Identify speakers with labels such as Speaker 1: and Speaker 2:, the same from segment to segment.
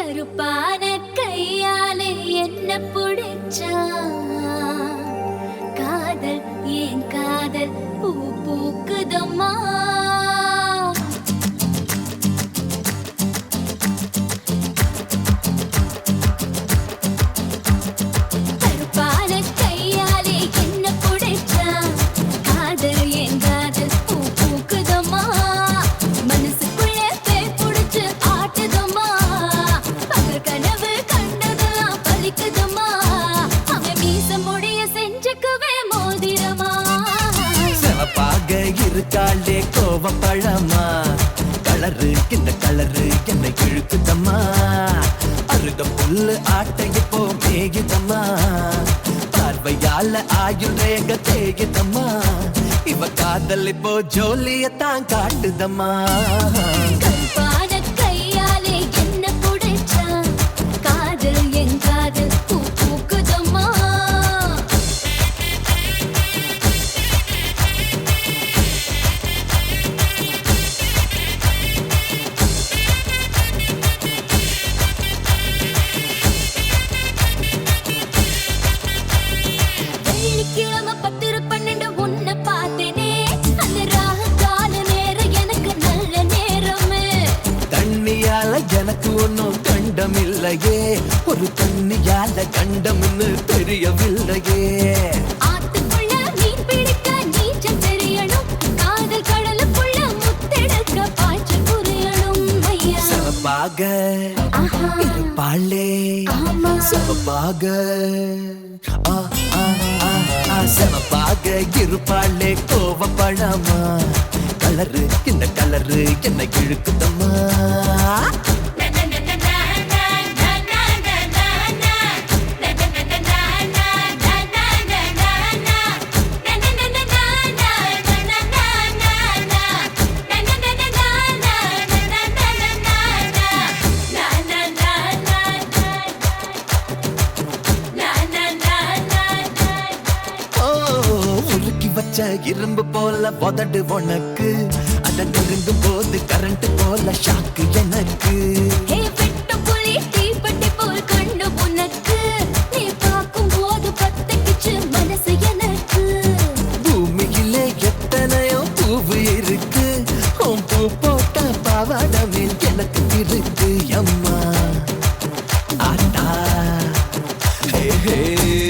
Speaker 1: கருப்பான கையாலே என்ன பிடிச்சா? காதல் ஏன் காதல்? பூ பூக்குதம்மா.
Speaker 2: ஆட்ட இப்போ மேகிதம்மா பார்வையால ஆயுள் ரேக தேகிதம்மா. இவ காதல் இப்போ ஜோலியத்தான் காட்டுதம்மா. தெரியவில்லையே ஒரு தண்ணியால கண்டம்னு தெரியவில்லையே.
Speaker 1: சிறப்பாக
Speaker 2: இருப்பாளே. சிறப்பாக. சிறப்பாக இருப்பாளே கோவப்படாமா. கலரு இந்த கலரு என்னை இழுக்குதம்மா. போல உதடு உனக்கு. அதன் நெருங்கும் போது கரண்ட் போல ஷாக்கு எனக்கு. போட்ட பாவாடவில் எனக்கு இருக்கு அம்மா. ஆட்டா ஹே ஹே.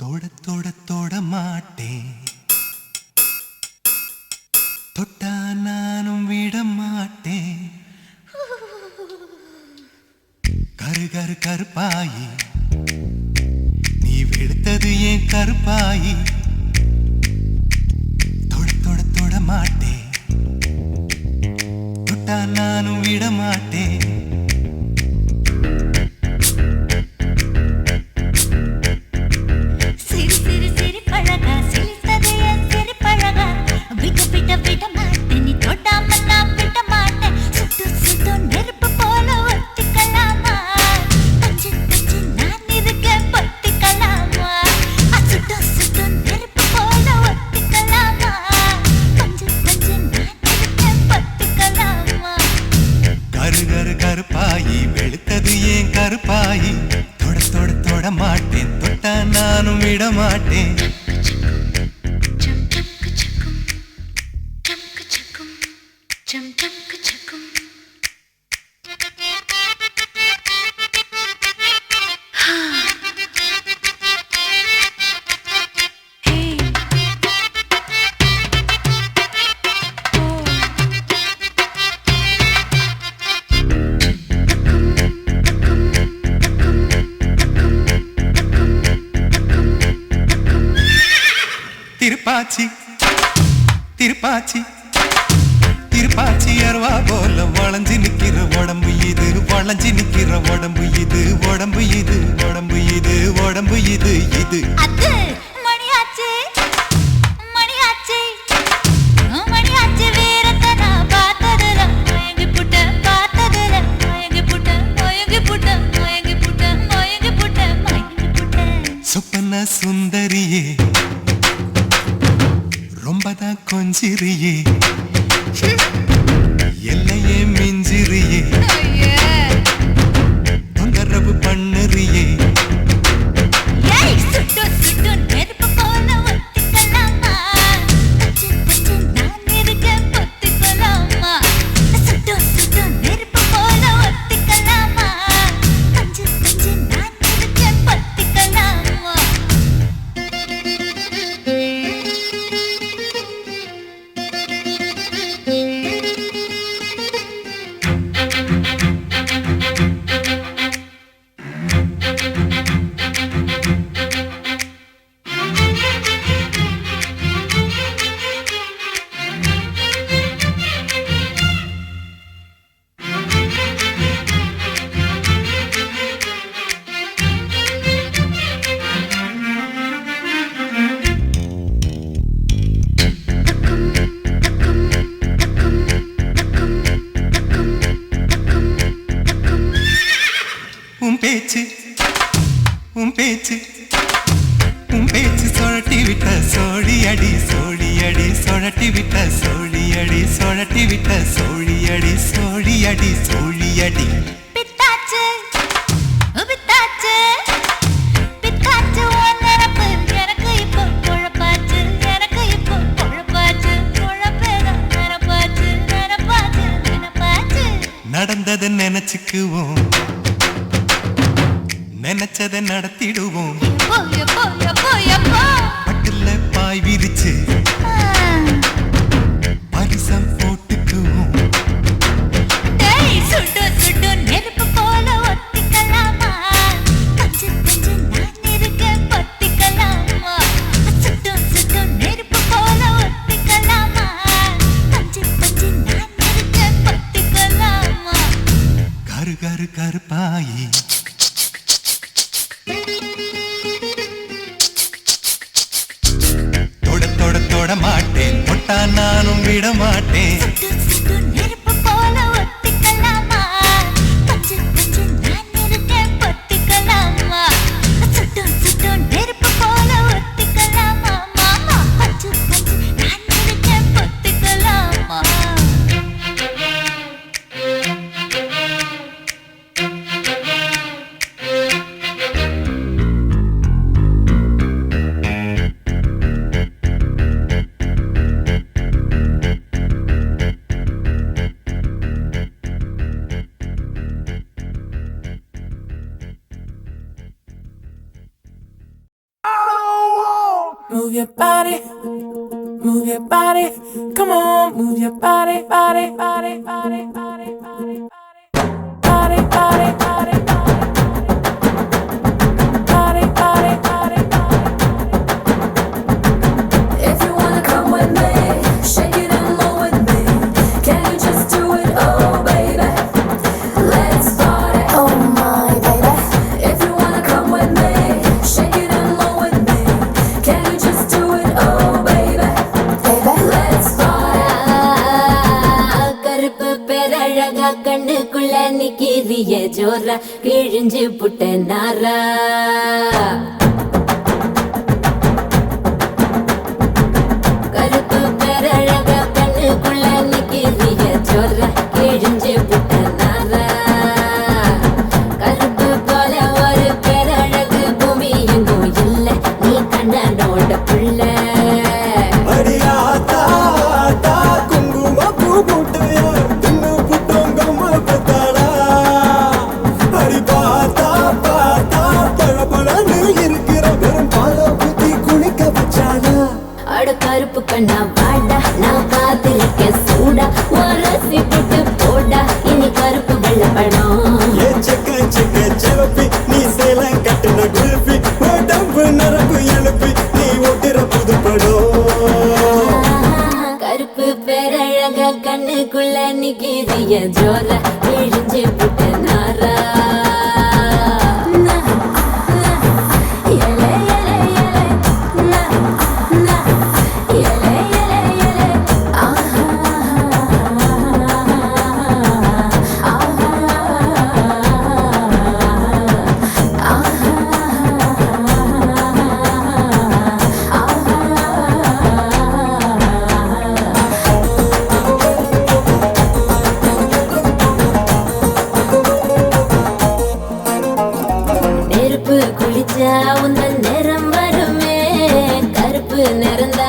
Speaker 3: தொட தொட தொட மாட்டேன். தொட்டா நானும் விட மாட்டேன். கரு கரு கருப்பாயி. நீ வெளுத்தது ஏன் கருப்பாயி? பாயி. தொட தொட தொட மாட்டேன். தொட்டா நானும் விட மாட்டேன் நடந்ததை நினைச்சுக்குவோம். நினைச்சதை நடத்திடுவோம். பட்டுல பாய் விரிச்சு.
Speaker 4: நான் பாட நான்
Speaker 1: காத்திருக்க சூடா கருப்பு பேரழக கண்ணுக்குள்ள நிக்கிறிய ஜோல விழிஞ்சு புட்டு கருப்பு குளிச்சா உந்தன் நிறம் வருமே. கருப்பு நிறந்த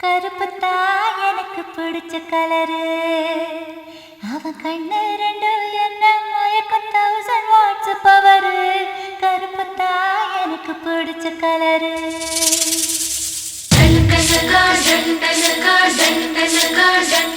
Speaker 3: கருப்புத்தா எனக்கு பிடிச்ச கலரு. அவன் கண்ணு ரெண்டு என்ன மயக்கம் தௌசண்ட் வாட்ஸ் பவரு கருப்புத்தா எனக்கு பிடிச்ச colour.
Speaker 5: Garden, garden, garden, garden.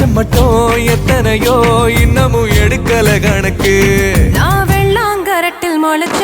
Speaker 5: மிச்சம் மட்டும் எத்தனையோ இன்னமும் எடுக்கல கணக்கு.
Speaker 6: நான் வெள்ளாங்கரட்டில் முளைச்ச